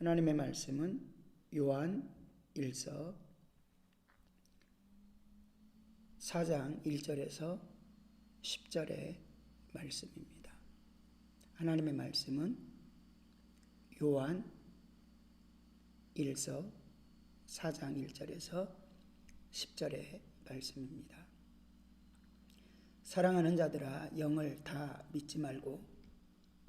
하나님의 말씀은 요한 1서 4장 1절에서 10절의 말씀입니다. 하나님의 말씀은 요한 1서 4장 1절에서 10절의 말씀입니다. 사랑하는 자들아 영을 다 믿지 말고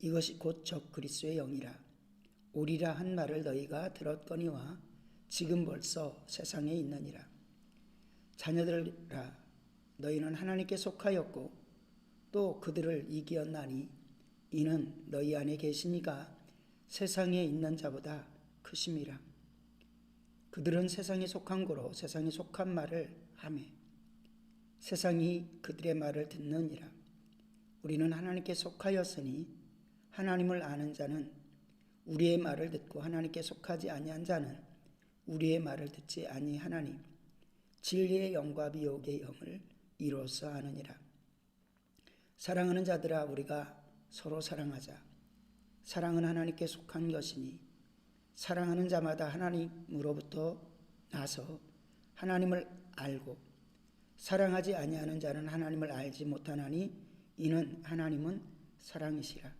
이것이 곧 적 그리스도의 영이라. 오리라 한 말을 너희가 들었거니와 지금 벌써 세상에 있느니라. 자녀들아 너희는 하나님께 속하였고 또 그들을 이기었나니 이는 너희 안에 계시니가 세상에 있는 자보다 크심이라. 그들은 세상에 속한 거로 세상에 속한 말을 하매 세상이 그들의 말을 듣느니라. 우리는 하나님께 속하였으니 하나님을 아는 자는 우리의 말을 듣고 하나님께 속하지 아니한 자는 우리의 말을 듣지 아니하나니 진리의 영과 미혹의 영을 이로써 아느니라. 사랑하는 자들아 우리가 서로 사랑하자. 사랑은 하나님께 속한 것이니 사랑하는 자마다 하나님으로부터 나서 하나님을 알고 사랑하지 아니하는 자는 하나님을 알지 못하나니 이는 하나님은 사랑이시라.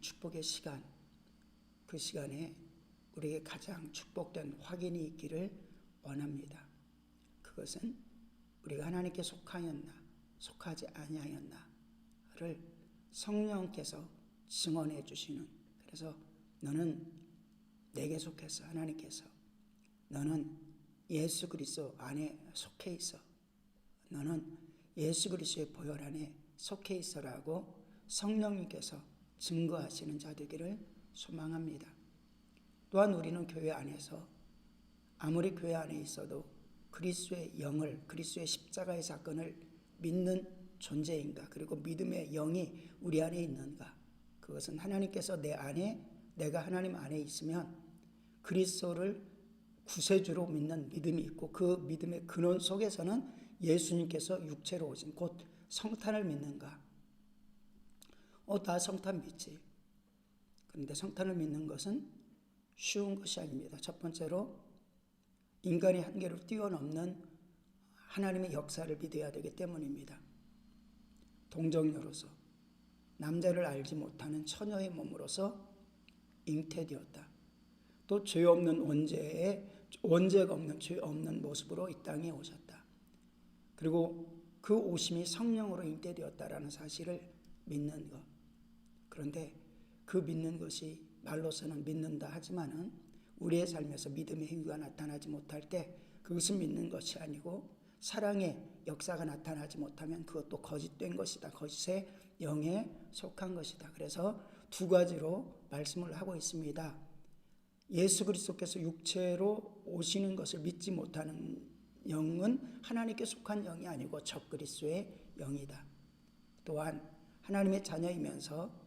축복의 시간, 그 시간에 우리에게 가장 축복된 확인이 있기를 원합니다. 그것은 우리가 하나님께 속하였나, 속하지 아니하였나를 성령께서 증언해 주시는. 그래서 너는 내게 속해서 하나님께서 너는 예수 그리스도 안에 속해 있어. 너는 예수 그리스도의 보혈 안에 속해 있어라고 성령님께서 증거하시는 자 되기를 소망합니다. 또한 우리는 교회 안에서 아무리 교회 안에 있어도 그리스도의 영을 그리스도의 십자가의 사건을 믿는 존재인가 그리고 믿음의 영이 우리 안에 있는가 그것은 하나님께서 내 안에 내가 하나님 안에 있으면 그리스도를 구세주로 믿는 믿음이 있고 그 믿음의 근원 속에서는 예수님께서 육체로 오신 곧 성탄을 믿는가 어, 다 성탄 믿지. 그런데 성탄을 믿는 것은 쉬운 것이 아닙니다. 첫 번째로 인간의 한계를 뛰어넘는 하나님의 역사를 믿어야 되기 때문입니다. 동정녀로서 남자를 알지 못하는 처녀의 몸으로서 잉태되었다. 또 죄 없는 원죄의 원죄가 없는 죄 없는 모습으로 이 땅에 오셨다. 그리고 그 오심이 성령으로 잉태되었다라는 사실을 믿는 것. 그런데 그 믿는 것이 말로서는 믿는다 하지만은 우리의 삶에서 믿음의 행위가 나타나지 못할 때 그것은 믿는 것이 아니고 사랑의 역사가 나타나지 못하면 그것도 거짓된 것이다. 거짓의 영에 속한 것이다. 그래서 두 가지로 말씀을 하고 있습니다. 예수 그리스도께서 육체로 오시는 것을 믿지 못하는 영은 하나님께 속한 영이 아니고 적 그리스도의 영이다. 또한 하나님의 자녀이면서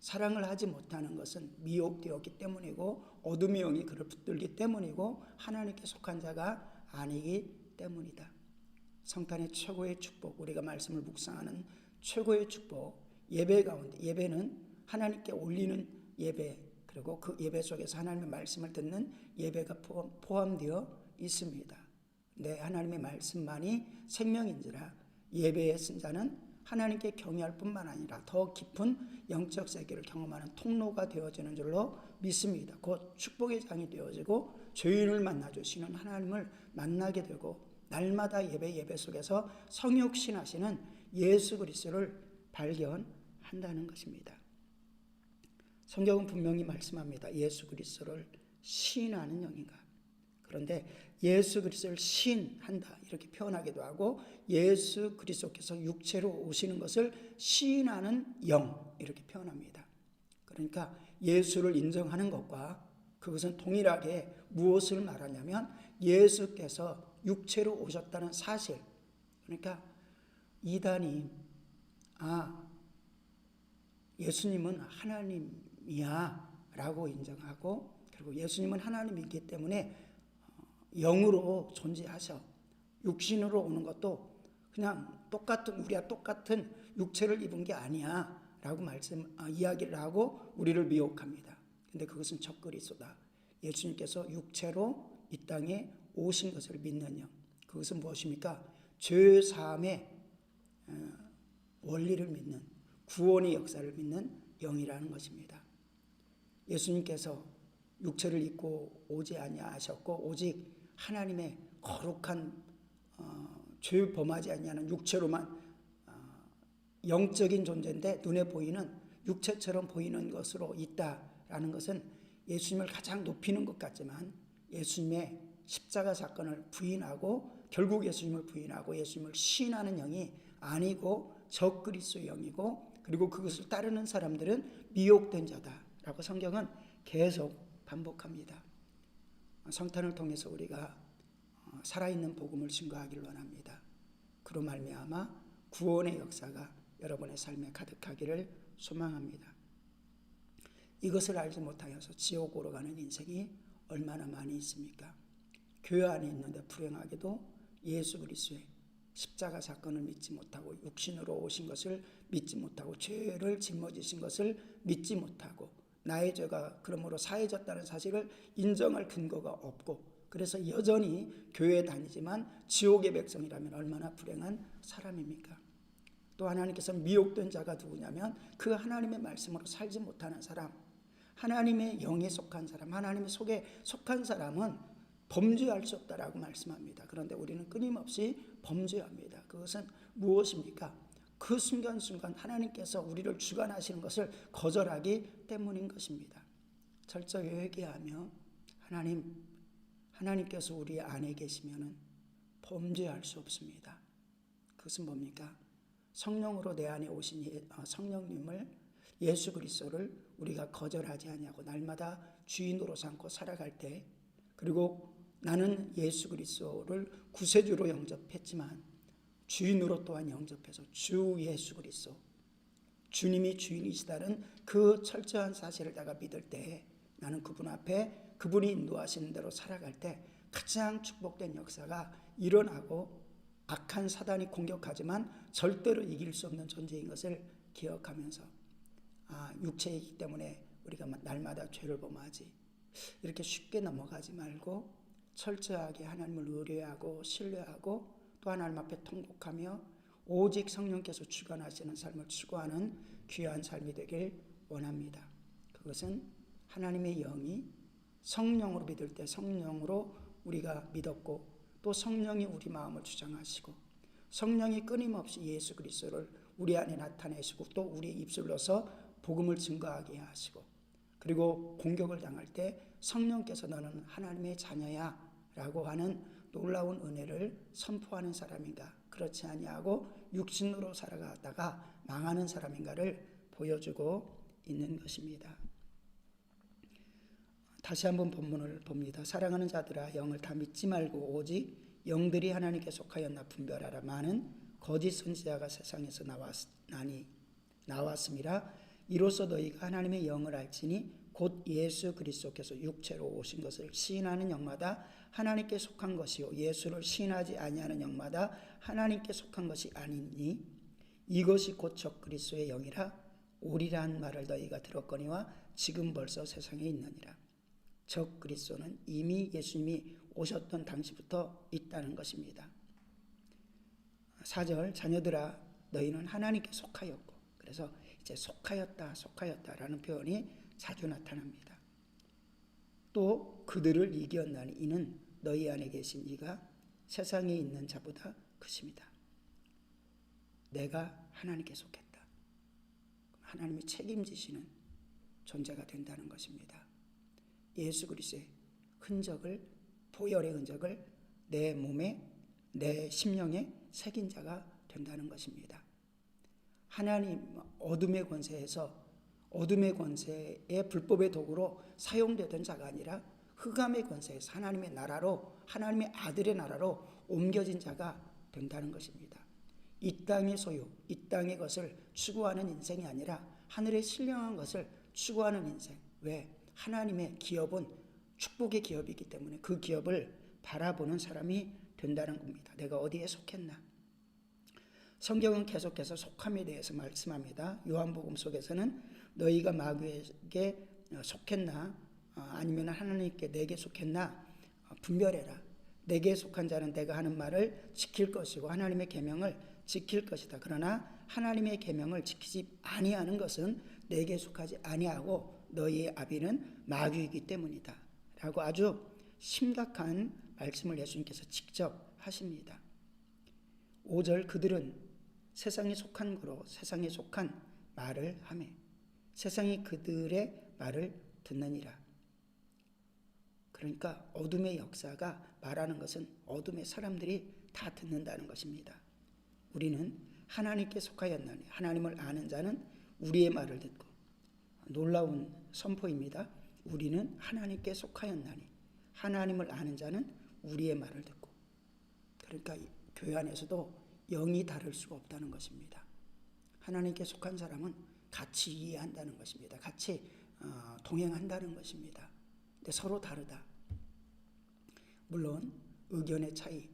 사랑을 하지 못하는 것은 미혹되었기 때문이고 어둠의 영이 그를 붙들기 때문이고 하나님께 속한 자가 아니기 때문이다. 성탄의 최고의 축복, 우리가 말씀을 묵상하는 최고의 축복, 예배 가운데 예배는 하나님께 올리는 예배 그리고 그 예배 속에서 하나님의 말씀을 듣는 예배가 포함되어 있습니다. 내 하나님의 말씀만이 생명인지라 예배의 쓴 자는 하나님께 경외할 뿐만 아니라 더 깊은 영적 세계를 경험하는 통로가 되어지는 줄로 믿습니다. 곧 축복의 장이 되어지고 죄인을 만나 주시는 하나님을 만나게 되고 날마다 예배 예배 속에서 성육신하시는 예수 그리스도를 발견한다는 것입니다. 성경은 분명히 말씀합니다. 예수 그리스도를 시인하는 영인가. 그런데 예수 그리스도를 시인한다 이렇게 표현하기도 하고 예수 그리스도께서 육체로 오시는 것을 시인하는 영 이렇게 표현합니다. 그러니까 예수를 인정하는 것과 그것은 동일하게 무엇을 말하냐면 예수께서 육체로 오셨다는 사실. 그러니까 이단이 아 예수님은 하나님이야라고 인정하고 그리고 예수님은 하나님이기 때문에 영으로 존재하셔 육신으로 오는 것도 그냥 똑같은 우리와 똑같은 육체를 입은 게 아니야라고 말씀 아, 이야기를 하고 우리를 미혹합니다. 근데 그것은 적그리스도다. 예수님께서 육체로 이 땅에 오신 것을 믿는 영. 그것은 무엇입니까? 죄 사함의 어, 원리를 믿는 구원의 역사를 믿는 영이라는 것입니다. 예수님께서 육체를 입고 오지 아니하셨고 오직 하나님의 거룩한 어, 죄 범하지 아니하는 육체로만 어, 영적인 존재인데 눈에 보이는 육체처럼 보이는 것으로 있다라는 것은 예수님을 가장 높이는 것 같지만 예수님의 십자가 사건을 부인하고 결국 예수님을 부인하고 예수님을 시인하는 영이 아니고 적그리스도 영이고 그리고 그것을 따르는 사람들은 미혹된 자다라고 성경은 계속 반복합니다. 성탄을 통해서 우리가 어, 살아있는 복음을 증거하기를 원합니다. 그로 말미암아 구원의 역사가 여러분의 삶에 가득하기를 소망합니다. 이것을 알지 못하여서 지옥으로 가는 인생이 얼마나 많이 있습니까? 교회 안에 있는데 불행하게도 예수 그리스도의 십자가 사건을 믿지 못하고 육신으로 오신 것을 믿지 못하고 죄를 짊어지신 것을 믿지 못하고 나의 죄가 그러므로 사해졌다는 사실을 인정할 근거가 없고 그래서 여전히 교회에 다니지만 지옥의 백성이라면 얼마나 불행한 사람입니까? 또 하나님께서 미혹된 자가 누구냐면 그 하나님의 말씀으로 살지 못하는 사람, 하나님의 영에 속한 사람, 하나님의 속에 속한 사람은 범죄할 수 없다라고 말씀합니다. 그런데 우리는 끊임없이 범죄합니다. 그것은 무엇입니까? 그 순간순간 하나님께서 우리를 주관하시는 것을 거절하기 때문인 것입니다. 철저히 회개하며 하나님, 하나님께서 우리 안에 계시면 범죄할 수 없습니다. 그것은 뭡니까? 성령으로 내 안에 오신 예, 어, 성령님을 예수 그리스도를 우리가 거절하지 아니하고 날마다 주인으로 삼고 살아갈 때 그리고 나는 예수 그리스도를 구세주로 영접했지만 주인으로 또한 영접해서 주 예수 그리스도 주님이 주인이시다는 그 철저한 사실을 내가 믿을 때 나는 그분 앞에 그분이 인도하시는 대로 살아갈 때 가장 축복된 역사가 일어나고 악한 사단이 공격하지만 절대로 이길 수 없는 존재인 것을 기억하면서 아, 육체이기 때문에 우리가 날마다 죄를 범하지 이렇게 쉽게 넘어가지 말고 철저하게 하나님을 의뢰하고 신뢰하고 또 하나님 앞에 통곡하며 오직 성령께서 주관하시는 삶을 추구하는 귀한 삶이 되길 원합니다. 그것은 하나님의 영이 성령으로 믿을 때 성령으로 우리가 믿었고 또 성령이 우리 마음을 주장하시고 성령이 끊임없이 예수 그리스도를 우리 안에 나타내시고 또 우리 입술로서 복음을 증거하게 하시고 그리고 공격을 당할 때 성령께서 너는 하나님의 자녀야 라고 하는 놀라운 은혜를 선포하는 사람인가 그렇지 아니하고 육신으로 살아가다가 망하는 사람인가를 보여주고 있는 것입니다. 다시 한번 본문을 봅니다. 사랑하는 자들아 영을 다 믿지 말고 오직 영들이 하나님께 속하였나 분별하라 많은 거짓 선지자가 세상에서 나왔나니 나왔음이라 이로써 너희가 하나님의 영을 알지니 곧 예수 그리스도께서 육체로 오신 것을 시인하는 영마다 하나님께 속한 것이요 예수를 시인하지 아니하는 영마다 하나님께 속한 것이 아니니 이것이 곧 적그리스도의 영이라 오리란 말을 너희가 들었거니와 지금 벌써 세상에 있느니라 적 그리스도는 이미 예수님이 오셨던 당시부터 있다는 것입니다. 4절 자녀들아 너희는 하나님께 속하였고 그래서 이제 속하였다 속하였다라는 표현이 자주 나타납니다. 또 그들을 이겼나니 이는 너희 안에 계신 이가 세상에 있는 자보다 크십니다. 내가 하나님께 속했다. 하나님이 책임지시는 존재가 된다는 것입니다. 예수 그리스도의 흔적을 보혈의 흔적을 내 몸에 내 심령에 새긴 자가 된다는 것입니다. 하나님 어둠의 권세에서 어둠의 권세의 불법의 도구로 사용되던 자가 아니라 흑암의 권세에서 하나님의 나라로 하나님의 아들의 나라로 옮겨진 자가 된다는 것입니다. 이 땅의 소유, 이 땅의 것을 추구하는 인생이 아니라 하늘의 신령한 것을 추구하는 인생. 왜? 하나님의 기업은 축복의 기업이기 때문에 그 기업을 바라보는 사람이 된다는 겁니다. 내가 어디에 속했나? 성경은 계속해서 속함에 대해서 말씀합니다. 요한복음 속에서는 너희가 마귀에게 속했나 어, 아니면 하나님께 내게 속했나 어, 분별해라. 내게 속한 자는 내가 하는 말을 지킬 것이고 하나님의 계명을 지킬 것이다. 그러나 하나님의 계명을 지키지 아니하는 것은 내게 속하지 아니하고 너희의 아비는 마귀이기 때문이다. 라고 아주 심각한 말씀을 예수님께서 직접 하십니다. 5절 그들은 세상에 속한 거로 세상에 속한 말을 하매 세상이 그들의 말을 듣느니라. 그러니까 어둠의 역사가 말하는 것은 어둠의 사람들이 다 듣는다는 것입니다. 우리는 하나님께 속하였나니 하나님을 아는 자는 우리의 말을 듣고 놀라운 선포입니다. 우리는 하나님께 속하였나니 하나님을 아는 자는 우리의 말을 듣고 그러니까 교회 안에서도 영이 다를 수가 없다는 것입니다. 하나님께 속한 사람은 같이 이해한다는 것입니다. 같이 어, 동행한다는 것입니다. 근데 서로 다르다. 물론 의견의 차이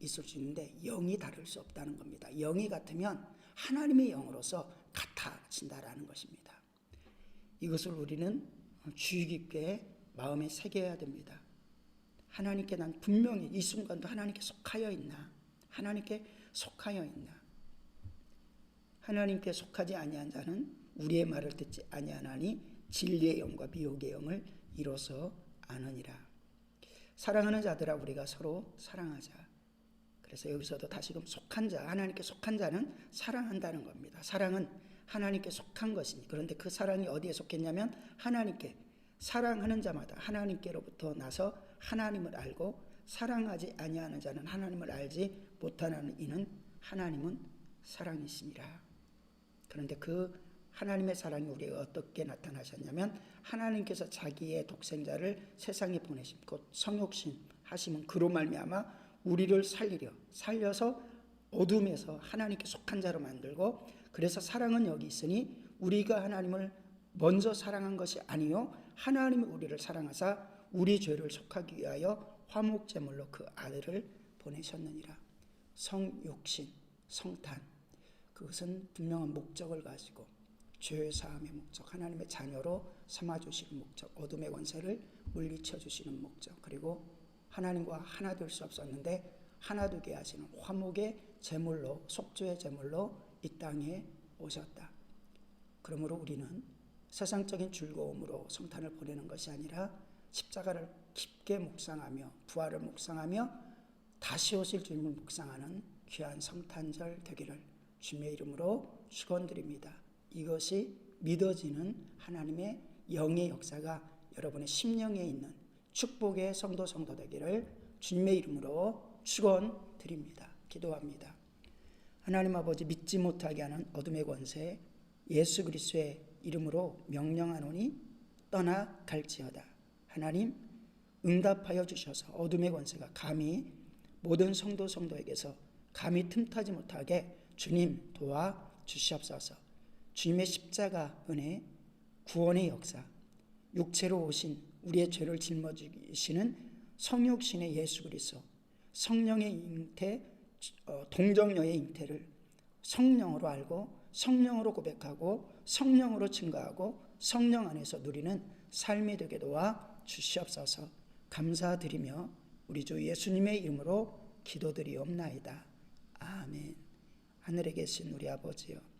있을 수 있는데 영이 다를 수 없다는 겁니다. 영이 같으면 하나님의 영으로서 같아진다라는 것입니다. 이것을 우리는 주의 깊게 마음에 새겨야 됩니다. 하나님께 난 분명히 이 순간도 하나님께 속하여 있나? 하나님께 속하여 있나? 하나님께 속하지 아니한 자는 우리의 말을 듣지 아니하나니 진리의 영과 미혹의 영을 이로써 아느니라. 사랑하는 자들아 우리가 서로 사랑하자. 그래서 여기서도 다시금 속한 자, 하나님께 속한 자는 사랑한다는 겁니다. 사랑은 하나님께 속한 것이니 그런데 그 사랑이 어디에 속했냐면 하나님께 사랑하는 자마다 하나님께로부터 나서 하나님을 알고 사랑하지 아니하는 자는 하나님을 알지 못하는 이는 하나님은 사랑이시니라. 그런데 그 하나님의 사랑이 우리에 어떻게 나타나셨냐면 하나님께서 자기의 독생자를 세상에 보내심 곧 성육신 하시면 그로 말미암아 우리를 살리려 살려서 어둠에서 하나님께 속한 자로 만들고 그래서 사랑은 여기 있으니 우리가 하나님을 먼저 사랑한 것이 아니요 하나님이 우리를 사랑하사 우리 죄를 속하기 위하여 화목 제물로 그 아들을 보내셨느니라. 성육신 성탄 그것은 분명한 목적을 가지고 죄 사함의 목적 하나님의 자녀로 삼아 주시는 목적 어둠의 권세를 물리쳐 주시는 목적 그리고 하나님과 하나 될 수 없었는데 하나 되게 하시는 화목의 제물로 속죄의 제물로 이 땅에 오셨다. 그러므로 우리는 세상적인 즐거움으로 성탄을 보내는 것이 아니라 십자가를 깊게 묵상하며 부활을 묵상하며 다시 오실 주님을 묵상하는 귀한 성탄절 되기를 주님의 이름으로 축원드립니다. 이것이 믿어지는 하나님의 영의 역사가 여러분의 심령에 있는 축복의 성도 성도 되기를 주님의 이름으로 축원드립니다. 기도합니다. 하나님 아버지 믿지 못하게 하는 어둠의 권세 예수 그리스도의 이름으로 명령하노니 떠나 갈지어다. 하나님 응답하여 주셔서 어둠의 권세가 감히 모든 성도 성도에게서 감히 틈타지 못하게 주님 도와 주시옵소서. 주님의 십자가 은혜 구원의 역사 육체로 오신 우리의 죄를 짊어지시는 성육신의 예수 그리스도 성령의 잉태 어, 동정녀의 잉태를 성령으로 알고 성령으로 고백하고 성령으로 증거하고 성령 안에서 누리는 삶이 되게 도와 주시옵소서 감사드리며 우리 주 예수님의 이름으로 기도드리옵나이다. 아멘. 하늘에 계신 우리 아버지여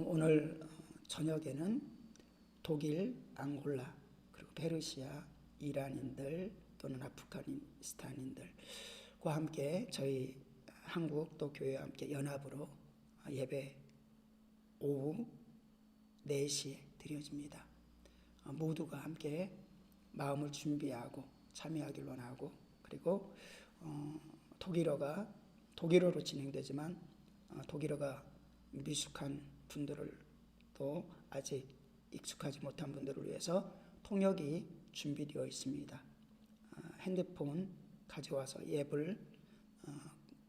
오늘 저녁에는 독일, 앙골라, 그리고 페르시아, 이란인들 또는 아프가니스탄인들과 함께 저희 한국 또 교회와 함께 연합으로 예배 오후 4시에 드려집니다. 모두가 함께 마음을 준비하고 참여하길 원하고 그리고 어, 독일어가 독일어로 진행되지만 어, 독일어가 미숙한 분들을 또 아직 익숙하지 못한 분들을 위해서 통역이 준비되어 있습니다. 어, 핸드폰 가져와서 앱을 어,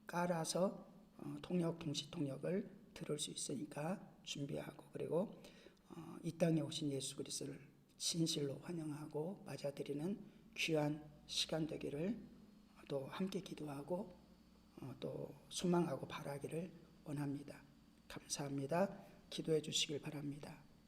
깔아서 어, 통역 동시 통역을 들을 수 있으니까 준비하고 그리고 어, 이 땅에 오신 예수 그리스도를 진실로 환영하고 맞아들이는 귀한 시간 되기를 또 함께 기도하고 어, 또 소망하고 바라기를 원합니다. 감사합니다. 기도해 주시길 바랍니다.